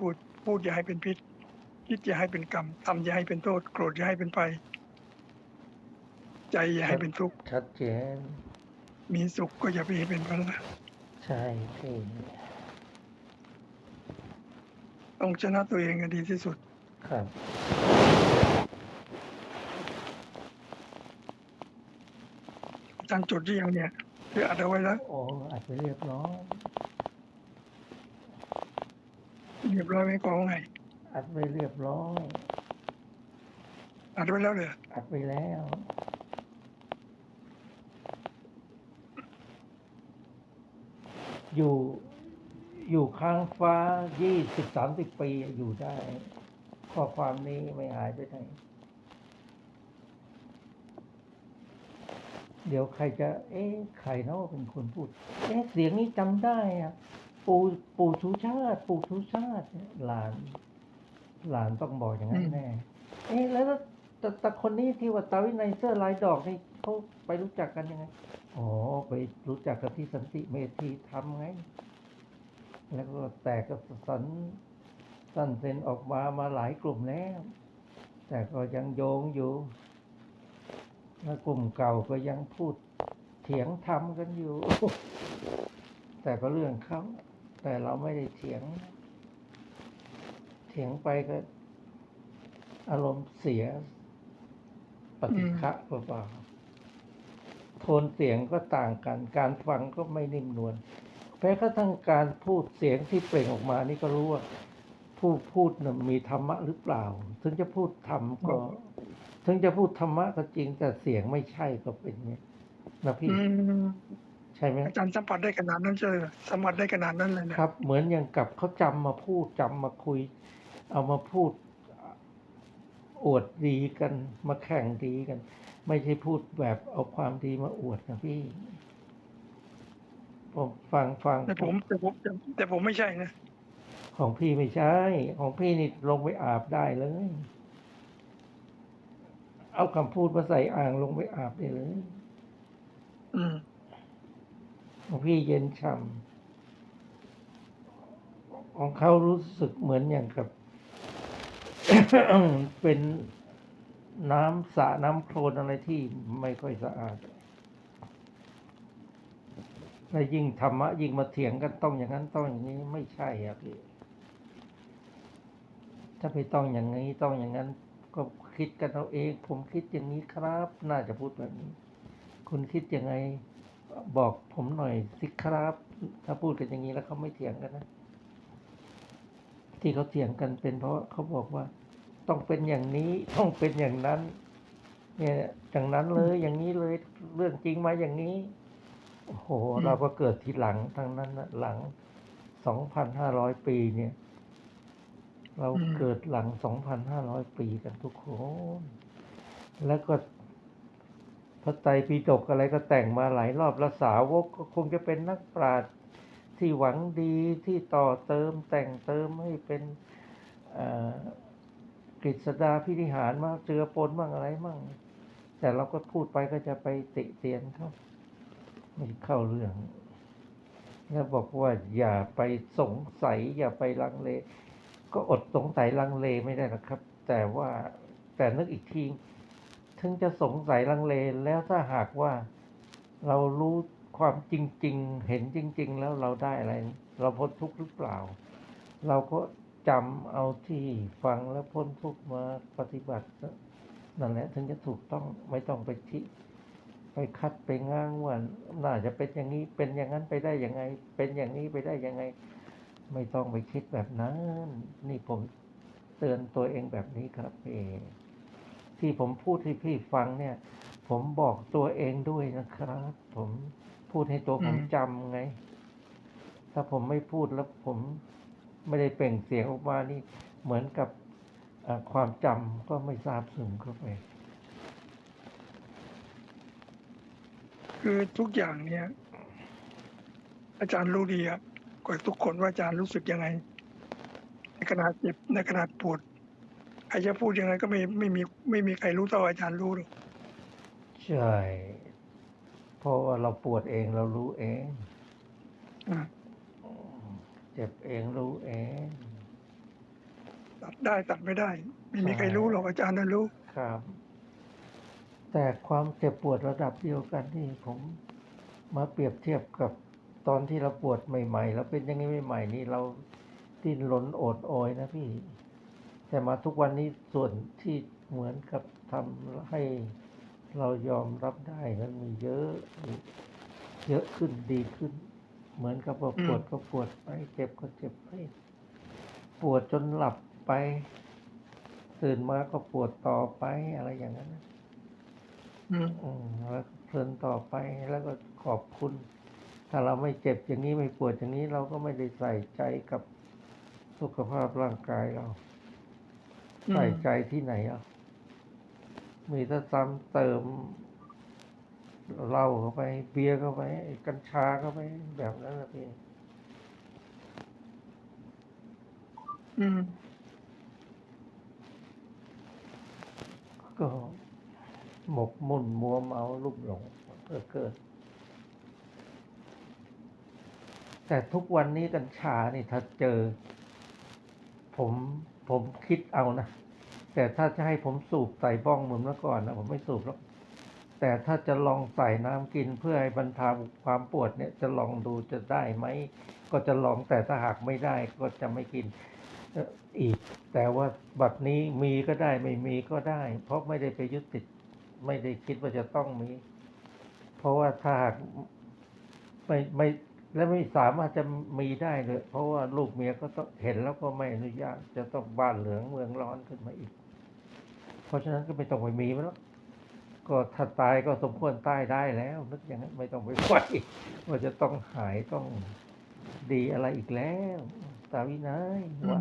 พูดพูดอย่าให้เป็นพิษ คิดอย่าให้เป็นกรรมทำอย่าให้เป็นโทษ โกรธอย่าให้เป็นภัยใจอย่าให้เป็นทุกข์ชัดเจน มีสุขก็อย่าไปให้เป็นภาระใช่พี่ต้องชนะตัวเองให้ดีที่สุด ครับอาจารย์จดที่ยังเนี่ยที่อัดเอาไว้แล้ว โอ้อัดไปเรียบร้อย เรียบร้อยไหมกองไงอัดไปเรียบร้อย อัดไว้แล้วเลยอัดไปแล้ว อยู่ อยู่ข้างฟ้ายี่สิบสามสิบปีอยู่ได้ ข้อความนี้ไม่หายไปไหนเดี๋ยวใครจะ เอ๊ะ ใครเนาะเป็นคนพูด เอ๊ะ เสียงนี้จำได้อะ ปู่ปู่ชูชาติ ปู่ชูชาติเนี่ยหลาน หลานต้องบอกอย่างนั้นแน่ เอ๊ะแล้วแต่แต่คนนี้ที่ว่าตาวินัยเสื้อลายดอกนี่เขาไปรู้จักกันยังไง อ๋อ ไปรู้จักกับที่สันติเมธีทำไง แล้วก็แตกกับสันสันเซนออกมามาหลายกลุ่มแล้ว แต่ก็ยังโยงอยู่ แล้วกลุ่มเก่าก็ยังพูดเถียงทำกันอยู่ แต่ก็เรื่องเขา แต่เราไม่ได้เถียง เถียงไปก็อารมณ์เสีย ปฏิฆะเปล่าๆโทนเสียงก็ต่างกัน การฟังก็ไม่นิ่มนวลแม้กระทั่งการพูดเสียงที่เปล่งออกมานี่ก็รู้ว่า ผู้พูดน่ะมีธรรมะหรือเปล่า ถึงจะพูดธรรมก็ ถึงจะพูดธรรมะก็จริงแต่เสียงไม่ใช่ก็เป็นเนี้ยนะพี่อืม ใช่ไหมอาจารย์สัมผัสได้ขนาดนั้นเลยเหรอสัมผัสได้ขนาดนั้นเลยนะครับ เหมือนอย่างกับเขาจำมาพูดจำมาคุย เอามาพูดอวดดีกันมาแข่งดีกัน ไม่ใช่พูดแบบเอาความดีมาอวดนะพี่ผมฟังฟังแต่ผมแต่ผมแต่ผมไม่ใช่นะของพี่ไม่ใช่ ของพี่นี่ลงไปอาบได้เลย เอาคำพูดมาใส่อ่างลงไปอาบได้เลย อืม ของพี่เย็นฉ่ำของเขารู้สึกเหมือนอย่างกับ เป็นน้ำสระน้ำโคลนอะไรที่ไม่ค่อยสะอาดและยิ่งธรรมะยิ่งมาเถียงกันต้องอย่างนั้นต้องอย่างนี้ไม่ใช่อะพี่ถ้าไปต้องอย่างนี้ต้องอย่างนั้น ก็คิดกันเอาเอง ผมคิดอย่างนี้ครับ น่าจะพูดแบบนี้ คุณคิดยังไง บอกผมหน่อยสิครับ ถ้าพูดกันอย่างนี้แล้วเขาไม่เถียงกันนะ ที่เขาเถียงกันเป็นเพราะเขาบอกว่า ต้องเป็นอย่างนี้ต้องเป็นอย่างนั้น เนี่ยอย่างนั้นเลยอย่างนี้เลยเรื่องจริงมาอย่างนี้โอ้โหเราก็เกิดทีหลังทั้งนั้นนะหลังสองพันห้าร้อยปีเนี่ย เราเกิดหลังสองพันห้าร้อยปีกันทุกคนแล้วก็ ระไตรปิฎกอะไรก็แต่งมาหลายรอบแล้วสาวกก็คงจะเป็นนักปราชญ์ที่หวังดีที่ต่อเติมแต่งเติมให้เป็นกฤษดาพิธิหารมากเจือปนบ้างอะไรบ้างแต่เราก็พูดไปก็จะไปติเตียนเขาไม่เข้าเรื่อง แล้วบอกว่าอย่าไปสงสัย อย่าไปลังเล ก็อดสงสัยลังเลไม่ได้หรอกครับ แต่ว่าแต่นึกอีกที ถึงจะสงสัยลังเลแล้วถ้าหากว่าเรารู้ความจริง ๆ เห็นจริง ๆ แล้วเราได้อะไร เราพ้นทุกข์หรือเปล่า เราก็จำเอาที่ฟังแล้วพ้นทุกข์มาปฏิบัตินั่นแหละถึงจะถูกต้องไม่ต้องไปทิไปคัดไปง้างว่าน่าจะเป็นอย่างนี้เป็นอย่างนั้นไปได้ยังไง เป็นอย่างนี้ไปได้ยังไง ไม่ต้องไปคิดแบบนั้น นี่ผมเตือนตัวเองแบบนี้ครับเอ ที่ผมพูดให้พี่ฟังเนี่ย ผมบอกตัวเองด้วยนะครับ ผมพูดให้ตัวผมจำไง ถ้าผมไม่พูดแล้วผมไม่ได้เปล่งเสียงออกมานี่ เหมือนกับเอ่อความจำก็ไม่ทราบซึ้งเข้าไป คือทุกอย่างเนี่ย อาจารย์รู้ดีอะกว่าทุกคนว่าอาจารย์รู้สึกยังไง ในขณะเจ็บในขณะปวด ใครจะพูดยังไงก็ไม่ไม่มีไม่มีใครรู้เท่าอาจารย์รู้หรอกใช่ เพราะว่าเราปวดเองเรารู้เองอ่าเจ็บเองรู้เองได้ตัดไม่ได้ ไม่มีใครรู้หรอกอาจารย์นะรู้ครับ แต่ความเจ็บปวดระดับเดียวกันนี่ผมมาเปรียบเทียบกับตอนที่เราปวดใหม่ๆ แล้วเป็นอยังไงใหม่ๆนี่เราดิ้นรนโอดโอยนะพี่ แต่มาทุกวันนี้ส่วนที่เหมือนกับทำให้เรายอมรับได้มันมีเยอะ เยอะขึ้นดีขึ้น เหมือนกับว่าปวดก็ปวดไป เจ็บก็เจ็บไป ปวดจนหลับไป ตื่นมาก็ปวดต่อไปอะไรอย่างนั้นอืมแล้วเพลินต่อไปแล้วก็ขอบคุณ ถ้าเราไม่เจ็บอย่างนี้ไม่ปวดอย่างนี้เราก็ไม่ได้ใส่ใจกับสุขภาพร่างกายเรา ใส่ใจที่ไหนอะ มีแต่ซ้ำเติมเหล้าเข้าไป เบียร์เข้าไป กัญชาเข้าไป แบบนั้นนะพี่ อืม ก็หมกมุ่นมัวเมาลุ่มหลงเพื่อเกิด แต่ทุกวันนี้กัญชานี่ถ้าเจอ ผม ผมคิดเอานะ แต่ถ้าจะให้ผมสูบใส่บ้องเหมือนเมื่อก่อนนะผมไม่สูบหรอกแต่ถ้าจะลองใส่น้ำกินเพื่อให้บรรเทาความปวดเนี่ยจะลองดูจะได้ไหม ก็จะลองแต่ถ้าหากไม่ได้ก็จะไม่กินอีก แต่ว่าบัดนี้มีก็ได้ไม่มีก็ได้ เพราะไม่ได้ไปยึดติด ไม่ได้คิดว่าจะต้องมี เพราะว่าถ้าหากไม่ไม่ และไม่สามารถจะมีได้เลยเพราะว่าลูกเมียก็ต้องเห็นแล้วก็ไม่อนุญาตจะต้องบ้านเหลืองเมืองร้อนขึ้นมาอีก เพราะฉะนั้นก็ไม่ต้องไปมีมันแล้วก็ถ้าตายก็สมควรตายได้แล้วนึกอย่างนั้นไม่ต้องไปไหวว่าจะต้องหายต้องดีอะไรอีกแล้ว ตาวินัยว่า